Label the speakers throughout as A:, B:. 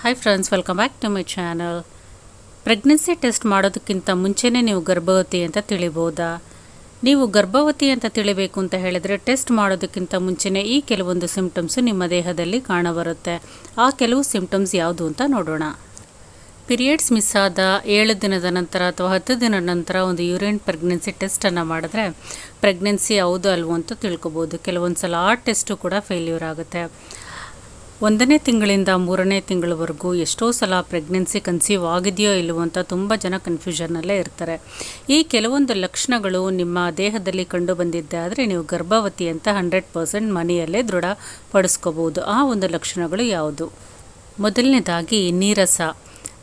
A: Hi friends welcome back to my channel pregnancy test ಮಾಡೋದಕ್ಕಿಂತ ಮುಂಚೆನೇ ನೀವು ಗರ್ಭವತಿ ಅಂತ ತಿಳಿಬೋದಾ? ನೀವು ಗರ್ಭವತಿ ಅಂತ ತಿಳಿಬೇಕು ಅಂತ ಹೇಳಿದರೆ ಟೆಸ್ಟ್ ಮಾಡೋದಕ್ಕಿಂತ ಮುಂಚೆನೇ ಈ ಕೆಲವೊಂದು ಸಿಂಪ್ಟಮ್ಸು ನಿಮ್ಮ ದೇಹದಲ್ಲಿ ಕಾಣಬರುತ್ತೆ. ಆ ಕೆಲವು ಸಿಂಪ್ಟಮ್ಸ್ ಯಾವುದು ಅಂತ ನೋಡೋಣ. ಪಿರಿಯಡ್ಸ್ ಮಿಸ್ ಆದ ಏಳು ದಿನದ ನಂತರ ಅಥವಾ ಹತ್ತು ದಿನದ ನಂತರ ಒಂದು ಯೂರಿನ್ ಪ್ರೆಗ್ನೆನ್ಸಿ ಟೆಸ್ಟನ್ನು ಮಾಡಿದ್ರೆ ಪ್ರೆಗ್ನೆನ್ಸಿ ಹೌದು ಅಲ್ವೋ ಅಂತ ತಿಳ್ಕೊಬೋದು. ಕೆಲವೊಂದು ಸಲ ಆ ಟೆಸ್ಟು ಕೂಡ ಫೇಲ್ಯೂರ್ ಆಗುತ್ತೆ. ಒಂದನೇ ತಿಂಗಳಿಂದ ಮೂರನೇ ತಿಂಗಳವರೆಗೂ ಎಷ್ಟೋ ಸಲ ಪ್ರೆಗ್ನೆನ್ಸಿ ಕನ್ಸೀವ್ ಆಗಿದೆಯೋ ಇಲ್ಲವೋ ಅಂತ ತುಂಬ ಜನ ಕನ್ಫ್ಯೂಷನ್ನಲ್ಲೇ ಇರ್ತಾರೆ. ಈ ಕೆಲವೊಂದು ಲಕ್ಷಣಗಳು ನಿಮ್ಮ ದೇಹದಲ್ಲಿ ಕಂಡು ಬಂದಿದ್ದೆ ಆದರೆ ನೀವು ಗರ್ಭವತಿ ಅಂತ ಹಂಡ್ರೆಡ್ ಪರ್ಸೆಂಟ್ ಮನೆಯಲ್ಲೇ ದೃಢಪಡಿಸ್ಕೋಬೋದು ಆ ಒಂದು ಲಕ್ಷಣಗಳು ಯಾವುದು? ಮೊದಲನೇದಾಗಿ ನೀರಸ.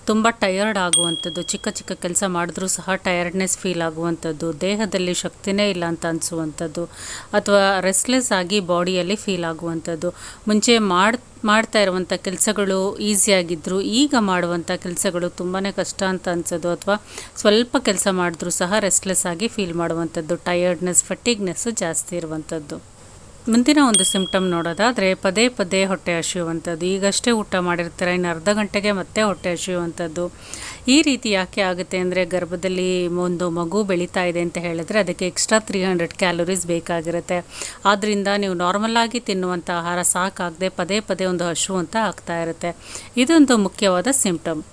A: ತುಂಬ ಟಯರ್ಡ್ ಆಗುವಂಥದ್ದು, ಚಿಕ್ಕ ಚಿಕ್ಕ ಕೆಲಸ ಮಾಡಿದ್ರೂ ಸಹ ಟಯರ್ಡ್ನೆಸ್ ಫೀಲ್ ಆಗುವಂಥದ್ದು, ದೇಹದಲ್ಲಿ ಶಕ್ತಿನೇ ಇಲ್ಲ ಅಂತ ಅನಿಸುವಂಥದ್ದು, ಅಥವಾ ರೆಸ್ಟ್ಲೆಸ್ ಆಗಿ ಬಾಡಿಯಲ್ಲಿ ಫೀಲ್ ಆಗುವಂಥದ್ದು. ಮುಂಚೆ ಮಾಡ್, ಮಾಡ್ತಾ ಇರುವಂಥ ಕೆಲಸಗಳು ಈಸಿಯಾಗಿದ್ದರು ಈಗ ಮಾಡುವಂಥ ಕೆಲಸಗಳು ತುಂಬಾ ಕಷ್ಟ ಅಂತ ಅನಿಸೋದು, ಅಥವಾ ಸ್ವಲ್ಪ ಕೆಲಸ ಮಾಡಿದ್ರೂ ಸಹ ರೆಸ್ಟ್ಲೆಸ್ ಆಗಿ ಫೀಲ್ ಮಾಡುವಂಥದ್ದು ಟಯರ್ಡ್ನೆಸ್ ಫಟಿಗ್ನೆಸ್ಸು ಜಾಸ್ತಿ ಇರುವಂಥದ್ದು. ಮುಂದಿನ ಒಂದು ಸಿಂಪ್ಟಮ್ ನೋಡೋದಾದರೆ ಪದೇ ಪದೇ ಹೊಟ್ಟೆ ಹಸಿಯುವಂಥದ್ದು. ಈಗಷ್ಟೇ ಊಟ ಮಾಡಿರ್ತಾರೆ, ಇನ್ನು ಅರ್ಧ ಗಂಟೆಗೆ ಮತ್ತೆ ಹೊಟ್ಟೆ ಹಸಿಯುವಂಥದ್ದು. ಈ ರೀತಿ ಯಾಕೆ ಆಗುತ್ತೆ ಅಂದರೆ ಗರ್ಭದಲ್ಲಿ ಒಂದು ಮಗು ಬೆಳೀತಾ ಇದೆ ಅಂತ ಹೇಳಿದ್ರೆ ಅದಕ್ಕೆ ಎಕ್ಸ್ಟ್ರಾ ತ್ರೀ ಹಂಡ್ರೆಡ್ ಕ್ಯಾಲೋರೀಸ್ ಬೇಕಾಗಿರುತ್ತೆ. ಆದ್ದರಿಂದ ನೀವು ನಾರ್ಮಲಾಗಿ ತಿನ್ನುವಂಥ ಆಹಾರ ಸಾಕಾಗದೆ ಪದೇ ಪದೇ ಒಂದು ಹಸು ಅಂತ ಆಗ್ತಾ ಇರುತ್ತೆ. ಇದೊಂದು ಮುಖ್ಯವಾದ ಸಿಂಪ್ಟಮ್.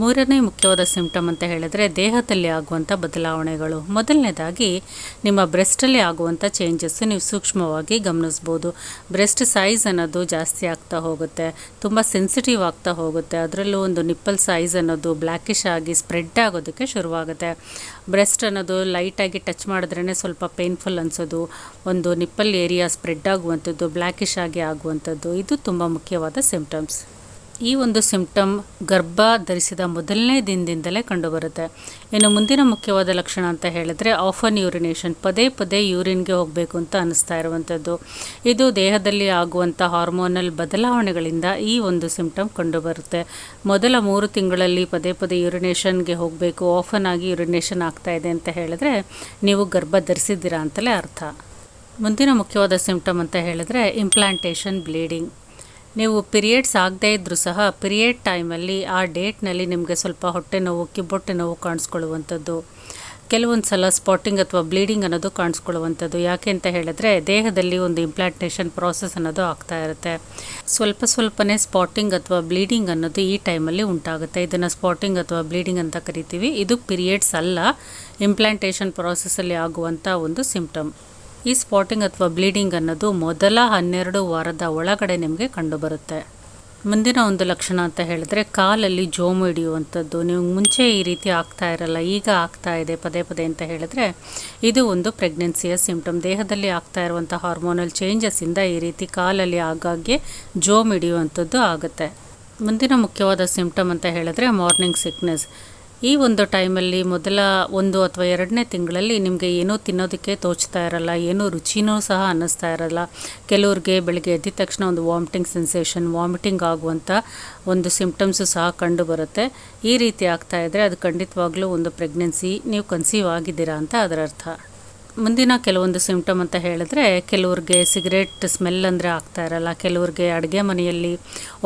A: ಮೂರನೇ ಮುಖ್ಯವಾದ ಸಿಂಪ್ಟಮ್ ಅಂತ ಹೇಳಿದ್ರೆ ದೇಹದಲ್ಲಿ ಆಗುವಂಥ ಬದಲಾವಣೆಗಳು. ಮೊದಲನೇದಾಗಿ, ನಿಮ್ಮ ಬ್ರೆಸ್ಟಲ್ಲಿ ಆಗುವಂಥ ಚೇಂಜಸ್ ನೀವು ಸೂಕ್ಷ್ಮವಾಗಿ ಗಮನಿಸ್ಬೋದು. ಬ್ರೆಸ್ಟ್ ಸೈಜ್ ಅನ್ನೋದು ಜಾಸ್ತಿ ಆಗ್ತಾ ಹೋಗುತ್ತೆ, ತುಂಬ ಸೆನ್ಸಿಟಿವ್ ಆಗ್ತಾ ಹೋಗುತ್ತೆ. ಅದರಲ್ಲೂ ಒಂದು ನಿಪ್ಪಲ್ ಸೈಜ್ ಅನ್ನೋದು ಬ್ಲ್ಯಾಕಿಶ್ ಆಗಿ ಸ್ಪ್ರೆಡ್ ಆಗೋದಕ್ಕೆ ಶುರುವಾಗುತ್ತೆ. ಬ್ರೆಸ್ಟ್ ಅನ್ನೋದು ಲೈಟಾಗಿ ಟಚ್ ಮಾಡಿದ್ರೇ ಸ್ವಲ್ಪ ಪೇನ್ಫುಲ್ ಅನಿಸೋದು. ಒಂದು ನಿಪ್ಪಲ್ ಏರಿಯಾ ಸ್ಪ್ರೆಡ್ ಆಗುವಂಥದ್ದು ಬ್ಲ್ಯಾಕಿಶ್ ಆಗಿ ಆಗುವಂಥದ್ದು, ಇದು ತುಂಬ ಮುಖ್ಯವಾದ ಸಿಂಪ್ಟಮ್ಸ್ ಈ ಒಂದು ಸಿಂಪ್ಟಮ್ ಗರ್ಭ ಧರಿಸಿದ ಮೊದಲನೇ ದಿನದಿಂದಲೇ ಕಂಡುಬರುತ್ತೆ. ಇನ್ನು ಮುಂದಿನ ಮುಖ್ಯವಾದ ಲಕ್ಷಣ ಅಂತ ಹೇಳಿದ್ರೆ ಆಫನ್ ಯೂರಿನೇಷನ್ ಪದೇ ಪದೇ ಯೂರಿನ್ಗೆ ಹೋಗಬೇಕು ಅಂತ ಅನಿಸ್ತಾ ಇರುವಂಥದ್ದು. ಇದು ದೇಹದಲ್ಲಿ ಆಗುವಂಥ ಹಾರ್ಮೋನಲ್ ಬದಲಾವಣೆಗಳಿಂದ ಈ ಒಂದು ಸಿಂಪ್ಟಮ್ ಕಂಡುಬರುತ್ತೆ. ಮೊದಲ ಮೂರು ತಿಂಗಳಲ್ಲಿ ಪದೇ ಪದೇ ಯೂರಿನೇಷನ್ಗೆ ಹೋಗಬೇಕು ಆಫನ್ ಆಗಿ ಯೂರಿನೇಷನ್ ಆಗ್ತಾ ಇದೆ ಅಂತ ಹೇಳಿದ್ರೆ ನೀವು ಗರ್ಭ ಧರಿಸಿದ್ದೀರಾ ಅಂತಲೇ ಅರ್ಥ. ಮುಂದಿನ ಮುಖ್ಯವಾದ ಸಿಂಪ್ಟಮ್ ಅಂತ ಹೇಳಿದ್ರೆ ಇಂಪ್ಲಾಂಟೇಷನ್ ಬ್ಲೀಡಿಂಗ್ ನೀವು ಪಿರಿಯಡ್ಸ್ ಆಗದೇ ಇದ್ದರೂ ಸಹ ಪಿರಿಯಡ್ ಟೈಮಲ್ಲಿ ಆ ಡೇಟ್ನಲ್ಲಿ ನಿಮಗೆ ಸ್ವಲ್ಪ ಹೊಟ್ಟೆ ನೋವು, ಕಿಬ್ಬೊಟ್ಟೆ ನೋವು ಕಾಣಿಸ್ಕೊಳ್ಳುವಂಥದ್ದು. ಕೆಲವೊಂದು ಸಲ ಸ್ಪಾಟಿಂಗ್ ಅಥವಾ ಬ್ಲೀಡಿಂಗ್ ಅನ್ನೋದು ಕಾಣಿಸ್ಕೊಳ್ಳುವಂಥದ್ದು. ಯಾಕೆ ಅಂತ ಹೇಳಿದ್ರೆ ದೇಹದಲ್ಲಿ ಒಂದು ಇಂಪ್ಲಾಂಟೇಷನ್ ಪ್ರಾಸೆಸ್ ಅನ್ನೋದು ಆಗ್ತಾ ಇರುತ್ತೆ. ಸ್ವಲ್ಪ ಸ್ವಲ್ಪನೇ ಸ್ಪಾಟಿಂಗ್ ಅಥವಾ ಬ್ಲೀಡಿಂಗ್ ಅನ್ನೋದು ಈ ಟೈಮಲ್ಲಿ ಉಂಟಾಗುತ್ತೆ. ಇದನ್ನು ಸ್ಪಾಟಿಂಗ್ ಅಥವಾ ಬ್ಲೀಡಿಂಗ್ ಅಂತ ಕರಿತೀವಿ. ಇದು ಪಿರಿಯಡ್ಸ್ ಅಲ್ಲ ಇಂಪ್ಲಾಂಟೇಷನ್ ಪ್ರಾಸೆಸ್ಸಲ್ಲಿ ಆಗುವಂಥ ಒಂದು ಸಿಂಪ್ಟಮ್ ಈ ಸ್ಪಾಟಿಂಗ್ ಅಥವಾ ಬ್ಲೀಡಿಂಗ್ ಅನ್ನೋದು ಮೊದಲ ಹನ್ನೆರಡು ವಾರದ ಒಳಗಡೆ ನಿಮಗೆ ಕಂಡುಬರುತ್ತೆ. ಮುಂದಿನ ಒಂದು ಲಕ್ಷಣ ಅಂತ ಹೇಳಿದ್ರೆ ಕಾಲಲ್ಲಿ ಜೋಮು ಹಿಡಿಯುವಂಥದ್ದು. ನೀವು ಮುಂಚೆ ಈ ರೀತಿ ಆಗ್ತಾ ಇರಲ್ಲ, ಈಗ ಆಗ್ತಾ ಇದೆ, ಪದೇ ಪದೇ ಅಂತ ಹೇಳಿದ್ರೆ ಇದು ಒಂದು ಪ್ರೆಗ್ನೆನ್ಸಿಯ ಸಿಂಪ್ಟಮ್ ದೇಹದಲ್ಲಿ ಆಗ್ತಾ ಇರುವಂಥ ಹಾರ್ಮೋನಲ್ ಚೇಂಜಸ್ಸಿಂದ ಈ ರೀತಿ ಕಾಲಲ್ಲಿ ಆಗಾಗ್ಗೆ ಜೋಮ್ ಹಿಡಿಯುವಂಥದ್ದು ಆಗುತ್ತೆ. ಮುಂದಿನ ಮುಖ್ಯವಾದ ಸಿಂಪ್ಟಮ್ ಅಂತ ಹೇಳಿದ್ರೆ ಮಾರ್ನಿಂಗ್ ಸಿಕ್ನೆಸ್ ಈ ಒಂದು ಟೈಮಲ್ಲಿ ಮೊದಲ ಒಂದು ಅಥವಾ ಎರಡನೇ ತಿಂಗಳಲ್ಲಿ ನಿಮಗೆ ಏನೂ ತಿನ್ನೋದಕ್ಕೆ ತೋಚ್ತಾ ಇರಲ್ಲ, ಏನೂ ರುಚಿನೂ ಸಹ ಅನ್ನಿಸ್ತಾ ಇರಲ್ಲ. ಕೆಲವ್ರಿಗೆ ಬೆಳಗ್ಗೆ ಎದ್ದ ತಕ್ಷಣ ಒಂದು ವಾಮಿಟಿಂಗ್ ಸೆನ್ಸೇಷನ್, ವಾಮಿಟಿಂಗ್ ಆಗುವಂಥ ಒಂದು ಸಿಂಪ್ಟಮ್ಸು ಸಹ ಕಂಡು ಬರುತ್ತೆ. ಈ ರೀತಿ ಆಗ್ತಾ ಇದ್ದರೆ ಅದು ಖಂಡಿತವಾಗ್ಲೂ ಒಂದು ಪ್ರೆಗ್ನೆನ್ಸಿ, ನೀವು ಕನ್ಸೀವ್ ಆಗಿದ್ದೀರಾ ಅಂತ ಅದರ ಅರ್ಥ. ಮುಂದಿನ ಕೆಲವೊಂದು ಸಿಂಪ್ಟಮ್ ಅಂತ ಹೇಳಿದ್ರೆ ಕೆಲವ್ರಿಗೆ ಸಿಗರೇಟ್ ಸ್ಮೆಲ್ ಅಂದರೆ ಆಗ್ತಾ ಇರಲ್ಲ, ಕೆಲವ್ರಿಗೆ ಅಡುಗೆ ಮನೆಯಲ್ಲಿ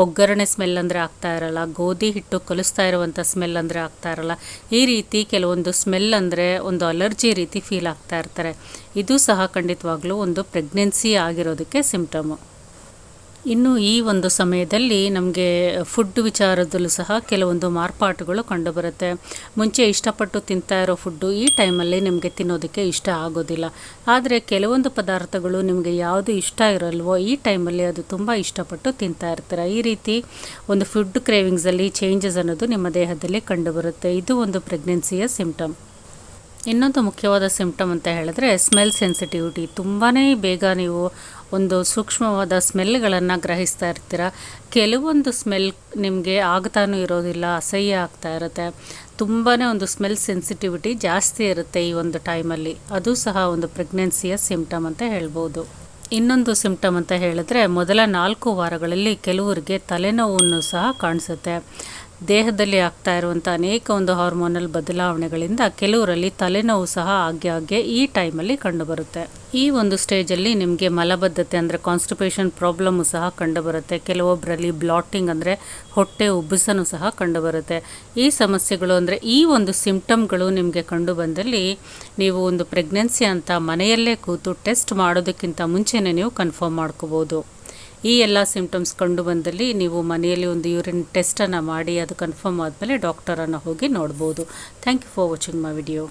A: ಒಗ್ಗರಣೆ ಸ್ಮೆಲ್ ಅಂದರೆ ಆಗ್ತಾ ಇರಲ್ಲ, ಗೋಧಿ ಹಿಟ್ಟು ಕಲಿಸ್ತಾ ಇರುವಂಥ ಸ್ಮೆಲ್ ಅಂದರೆ ಆಗ್ತಾ ಇರಲ್ಲ. ಈ ರೀತಿ ಕೆಲವೊಂದು ಸ್ಮೆಲ್ ಅಂದರೆ ಒಂದು ಅಲರ್ಜಿ ರೀತಿ ಫೀಲ್ ಆಗ್ತಾ ಇರ್ತಾರೆ. ಇದು ಸಹ ಖಂಡಿತವಾಗ್ಲೂ ಒಂದು ಪ್ರೆಗ್ನೆನ್ಸಿ ಆಗಿರೋದಕ್ಕೆ ಸಿಂಪ್ಟಮು ಇನ್ನು ಈ ಒಂದು ಸಮಯದಲ್ಲಿ ನಮಗೆ ಫುಡ್ ವಿಚಾರದಲ್ಲೂ ಸಹ ಕೆಲವೊಂದು ಮಾರ್ಪಾಟುಗಳು ಕಂಡುಬರುತ್ತೆ. ಮುಂಚೆ ಇಷ್ಟಪಟ್ಟು ತಿಂತಾ ಇರೋ ಫುಡ್ಡು ಈ ಟೈಮಲ್ಲಿ ನಿಮಗೆ ತಿನ್ನೋದಕ್ಕೆ ಇಷ್ಟ ಆಗೋದಿಲ್ಲ. ಆದರೆ ಕೆಲವೊಂದು ಪದಾರ್ಥಗಳು ನಿಮಗೆ ಯಾವುದು ಇಷ್ಟ ಇರಲ್ವೋ ಈ ಟೈಮಲ್ಲಿ ಅದು ತುಂಬ ಇಷ್ಟಪಟ್ಟು ತಿಂತಾ ಇರ್ತೀರ. ಈ ರೀತಿ ಒಂದು ಫುಡ್ ಕ್ರೇವಿಂಗ್ಸಲ್ಲಿ ಚೇಂಜಸ್ ಅನ್ನೋದು ನಿಮ್ಮ ದೇಹದಲ್ಲಿ ಕಂಡುಬರುತ್ತೆ. ಇದು ಒಂದು ಪ್ರೆಗ್ನೆನ್ಸಿಯ ಸಿಂಪ್ಟಮ್ ಇನ್ನೊಂದು ಮುಖ್ಯವಾದ ಸಿಂಪ್ಟಮ್ ಅಂತ ಹೇಳಿದ್ರೆ ಸ್ಮೆಲ್ ಸೆನ್ಸಿಟಿವಿಟಿ ತುಂಬಾ ಬೇಗ ನೀವು ಒಂದು ಸೂಕ್ಷ್ಮವಾದ ಸ್ಮೆಲ್ಗಳನ್ನು ಗ್ರಹಿಸ್ತಾ ಇರ್ತೀರ. ಕೆಲವೊಂದು ಸ್ಮೆಲ್ ನಿಮಗೆ ಆಗ್ತಾನೂ ಇರೋದಿಲ್ಲ, ಅಸಹ್ಯ ಆಗ್ತಾ ಇರುತ್ತೆ. ತುಂಬಾ ಒಂದು ಸ್ಮೆಲ್ ಸೆನ್ಸಿಟಿವಿಟಿ ಜಾಸ್ತಿ ಇರುತ್ತೆ ಈ ಒಂದು ಟೈಮಲ್ಲಿ. ಅದು ಸಹ ಒಂದು ಪ್ರೆಗ್ನೆನ್ಸಿಯ ಸಿಂಪ್ಟಮ್ ಅಂತ ಹೇಳ್ಬೋದು. ಇನ್ನೊಂದು ಸಿಂಪ್ಟಮ್ ಅಂತ ಹೇಳಿದ್ರೆ ಮೊದಲ ನಾಲ್ಕು ವಾರಗಳಲ್ಲಿ ಕೆಲವರಿಗೆ ತಲೆನೋವನ್ನು ಸಹ ಕಾಣಿಸುತ್ತೆ. ದೇಹದಲ್ಲಿ ಆಗ್ತಾ ಇರುವಂಥ ಅನೇಕ ಒಂದು ಹಾರ್ಮೋನಲ್ ಬದಲಾವಣೆಗಳಿಂದ ಕೆಲವರಲ್ಲಿ ತಲೆನೋವು ಸಹ ಆಗ್ಗೆ ಆಗ್ಗೆ ಈ ಟೈಮಲ್ಲಿ ಕಂಡುಬರುತ್ತೆ. ಈ ಒಂದು ಸ್ಟೇಜಲ್ಲಿ ನಿಮಗೆ ಮಲಬದ್ಧತೆ ಅಂದರೆ ಕಾನ್ಸ್ಟಿಪೇಷನ್ ಪ್ರಾಬ್ಲಮ್ಮು ಸಹ ಕಂಡುಬರುತ್ತೆ. ಕೆಲವೊಬ್ಬರಲ್ಲಿ ಬ್ಲಾಟಿಂಗ್ ಅಂದರೆ ಹೊಟ್ಟೆ ಉಬ್ಬಸನೂ ಸಹ ಕಂಡುಬರುತ್ತೆ. ಈ ಸಮಸ್ಯೆಗಳು ಅಂದರೆ ಈ ಒಂದು ಸಿಂಪ್ಟಮ್ಗಳು ನಿಮಗೆ ಕಂಡು ಬಂದಲ್ಲಿ ನೀವು ಒಂದು ಪ್ರೆಗ್ನೆನ್ಸಿ ಅಂತ ಮನೆಯಲ್ಲೇ ಕೂತು ಟೆಸ್ಟ್ ಮಾಡೋದಕ್ಕಿಂತ ಮುಂಚೆನೇ ನೀವು ಕನ್ಫರ್ಮ್ ಮಾಡ್ಕೋಬೋದು. ಈ ಎಲ್ಲ ಸಿಂಪ್ಟಮ್ಸ್ ಕಂಡು ಬಂದಲ್ಲಿ ನೀವು ಮನೆಯಲ್ಲಿ ಒಂದು ಯೂರಿನ್ ಟೆಸ್ಟನ್ನು ಮಾಡಿ ಅದು ಕನ್ಫರ್ಮ್ ಆದಮೇಲೆ ಡಾಕ್ಟರನ್ನು ಹೋಗಿ ನೋಡ್ಬೋದು. Thank you for watching my video